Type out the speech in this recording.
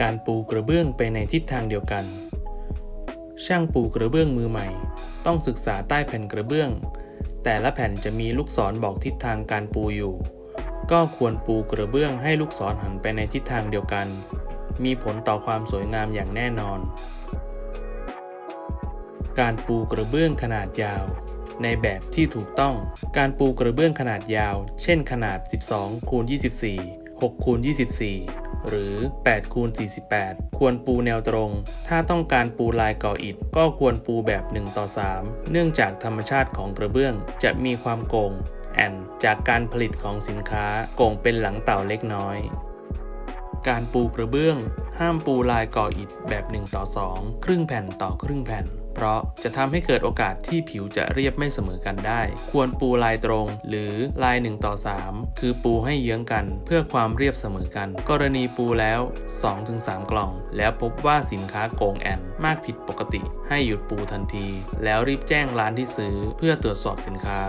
การปูกระเบื้องไปในทิศทางเดียวกัน ช่างปูกระเบื้องมือใหม่ ต้องศึกษาใต้แผ่นกระเบื้อง แต่ละแผ่นจะมีลูกศรบอกทิศทางการปูอยู่ ก็ควรปูกระเบื้องให้ลูกศรหันไปในทิศทางเดียวกัน มีผลต่อความสวยงามอย่างแน่นอน การปูกระเบื้องขนาดยาวในแบบที่ถูกต้อง การปูกระเบื้องขนาดยาว เช่นขนาด 12 คูณ 24 6 คูณ 24 หรือ8คูณ48 ควรปูแนวตรง ถ้าต้องการปูลายก่ออิฐก็ควรปูแบบ 1 ต่อ 3 เนื่องจากธรรมชาติของกระเบื้องจะมีความโก่งแอนจากการผลิตของสินค้าโก่งเป็นหลังเต่าเล็กน้อย การปูกระเบื้อง ห้ามปูลายก่ออิฐแบบ 1 ต่อ 2 ครึ่งแผ่นต่อครึ่งแผ่น เพราะจะทำให้เกิดโอกาสที่ผิวจะเรียบไม่เสมอกันได้ ควรปูลายตรง หรือลาย1ต่อ3 คือปูให้เยื้องกัน เพื่อความเรียบเสมอกัน กรณีปูแล้ว 2-3 กล่อง แล้วพบว่าสินค้าโกงแอนมากผิดปกติ ให้หยุดปูทันที แล้วรีบแจ้งร้านที่ซื้อเพื่อตรวจสอบสินค้า